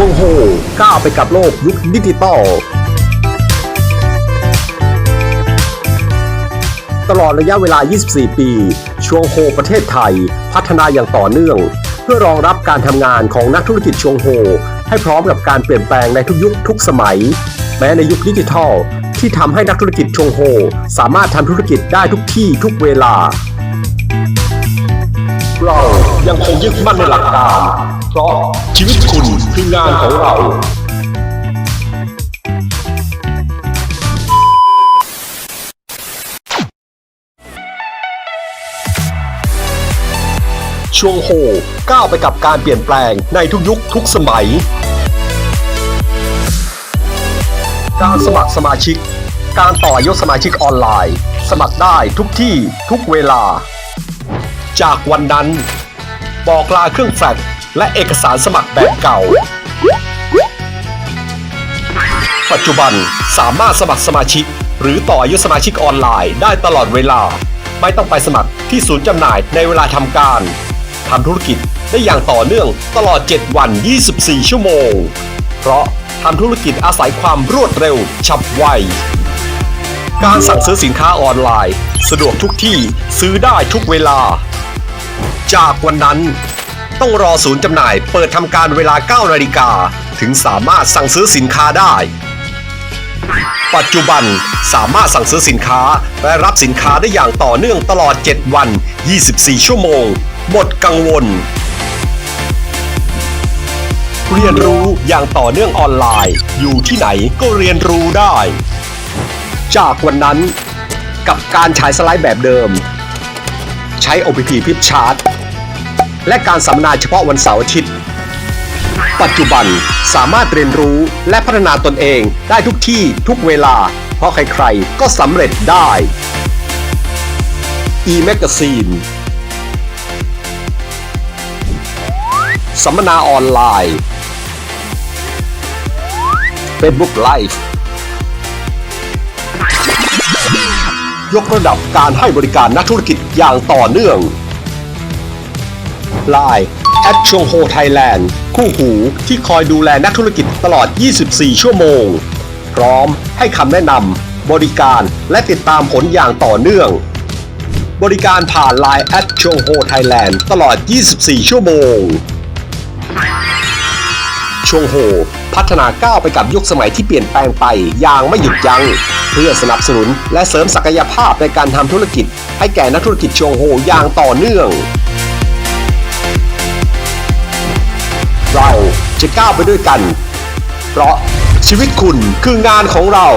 ช่วงโฮก้าวไปกับโลกยุคดิจิตอลตลอดระยะเวลา 24 ปีช่วงโฮประเทศไทย พัฒนาอย่างต่อเนื่อง เพื่อรองรับการทำงานของนักธุรกิจช่วงโฮ ให้พร้อมกับการเปลี่ยนแปลงในทุกยุคทุกสมัย แม้ในยุคดิจิทัล ที่ทำให้นักธุรกิจช่วงโฮ สามารถทำธุรกิจได้ทุกที่ทุกเวลา เรายังคงยึดมั่นในหลักการ เพราะชีวิตคุณคืองานของเราช่วงโฮก้าวไปกับการเปลี่ยนแปลงในทุกยุคทุกสมัย การสมัครสมาชิก การต่อยุสมาชิกออนไลน์ สมัครได้ทุกที่ทุกเวลา จากวันนั้น บอกลาเครื่องแฟก และเอกสารสมัครแบบเก่า ปัจจุบันสามารถสมัครสมาชิก หรือต่ออายุสมาชิกออนไลน์ได้ตลอดเวลา ไม่ต้องไปสมัครที่ศูนย์จำหน่ายในเวลาทำการทำธุรกิจได้อย่างต่อเนื่องตลอด 7 วัน 24 ชั่วโมง เพราะทำธุรกิจอาศัยความรวดเร็ว ฉับไว การสั่งซื้อสินค้าออนไลน์ สะดวกทุกที่ซื้อได้ทุกเวลา จากวันนั้น ต้องรอศูนย์จำหน่ายเปิดทำการเวลา 9 นาฬิกา ถึงสามารถสั่งซื้อสินค้าได้ ปัจจุบันสามารถสั่งซื้อสินค้า และรับสินค้าได้อย่างต่อเนื่องตลอด 7 วัน 24 ชั่วโมง หมดกังวล เรียนรู้อย่างต่อเนื่องออนไลน์ อยู่ที่ไหนก็เรียนรู้ได้ จากวันนั้นกับการฉายสไลด์แบบเดิม ใช้ OPP พิปชาร์ต และการสัมมนาเฉพาะวันเสาร์อาทิตย์ ปัจจุบันสามารถเรียนรู้และพัฒนาตนเองได้ทุกที่ทุกเวลา เพราะใครๆ ก็สำเร็จได้ e-magazine สัมมนาออนไลน์ Facebook Live ยกระดับการให้บริการนักธุรกิจอย่างต่อเนื่อง Line แอดชงโฮไทยแลนด์คู่หูที่คอยดูแลนักธุรกิจตลอด 24 ชั่วโมง พร้อมให้คำแนะนำบริการและติดตามผลอย่างต่อเนื่อง บริการผ่าน Line แอดชงโฮไทยแลนด์ตลอด 24 ชั่วโมงชงโฮพัฒนาก้าวไปกับยุคสมัยที่เปลี่ยนแปลงไปอย่างไม่หยุดยัง้งเพื่อสนับสนุนและเสริมศักยภาพในการทำธุรกิจ ให้แก่นักธุรกิจชงโฮอย่างต่อเนื่อง เราจะก้าวไปด้วยกัน เพราะชีวิตคุณคืองานของเรา